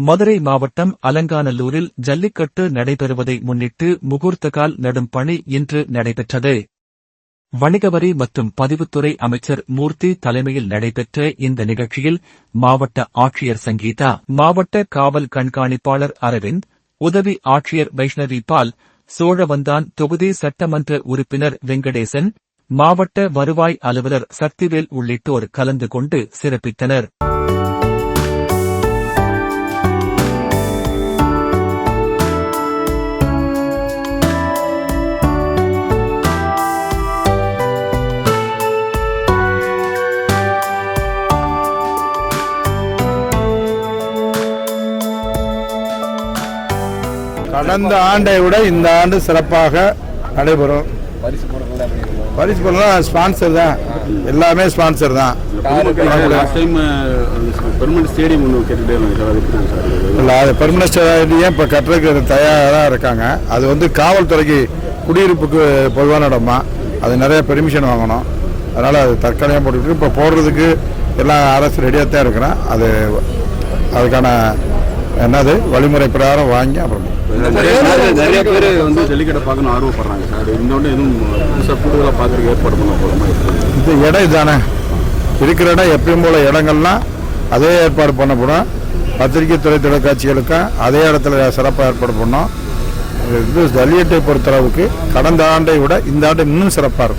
மதுரை மாவட்டம் அலங்காநல்லூரில் ஜல்லிக்கட்டு நடைபெறுவதை முன்னிட்டு முகூர்த்தகால் நடும் பணி இன்று நடைபெற்றது. வணிகவரி மற்றும் பதிவுத்துறை அமைச்சர் மூர்த்தி தலைமையில் நடைபெற்ற இந்த நிகழ்ச்சியில் மாவட்ட ஆட்சியர் சங்கீதா மாவட்ட காவல் கண்காணிப்பாளர் அரவிந்த் உதவி ஆட்சியர் வைஷ்ணவி பால் சோழவந்தான் தொகுதி சட்டமன்ற உறுப்பினர் வெங்கடேசன் மாவட்ட வருவாய் அலுவலர் சக்திவேல் உள்ளிட்டோர் கலந்து கொண்டு சிறப்பித்தனர். கடந்த ஆண்டை விட இந்த ஆண்டு சிறப்பாக நடைபெறும். பரிசு பொருள்லாம் ஸ்பான்சர் தான். எல்லாமே ஸ்பான்சர் தான்? இல்லை அது பெர்மனன்ட் ஸ்டேடியம் இப்போ கட்டுறதுக்கு தயாராக இருக்காங்க? அது வந்து காவல்துறைக்கு குடியிருப்புக்கு பொதுவான இடமா? அது நிறைய பெர்மிஷன் வாங்கணும். அதனால் அது தற்காலிகம் போட்டுட்டு இப்போ போடுறதுக்கு எல்லாம் அரசு ரெடியாக தான் இருக்கிறேன். அது அதுக்கான என்னது? வழிமுறை பிரகாரம் வாங்கி அப்புறம் நிறைய பேர் வந்து ஜல்லிக்கட்டை பார்க்கணும் ஆர்வப்படுறாங்க சார். இன்னொன்று எதுவும் புதுசாக கூடுதலாக பார்க்குறதுக்கு ஏற்பாடு பண்ண போகிறோமா இது இடம் இதுதானே இருக்கிற இடம் எப்பயும் போல இடங்கள்லாம் அதே ஏற்பாடு பண்ணப்படும் பத்திரிகை துறை தொலைக்காட்சிகளுக்கும் அதே இடத்துல சிறப்பாக ஏற்பாடு பண்ணோம். இது ஜல்லிக்கட்டை பொறுத்தளவுக்கு கடந்த ஆண்டை விட இந்த ஆண்டு இன்னும் சிறப்பாக இருக்கும்.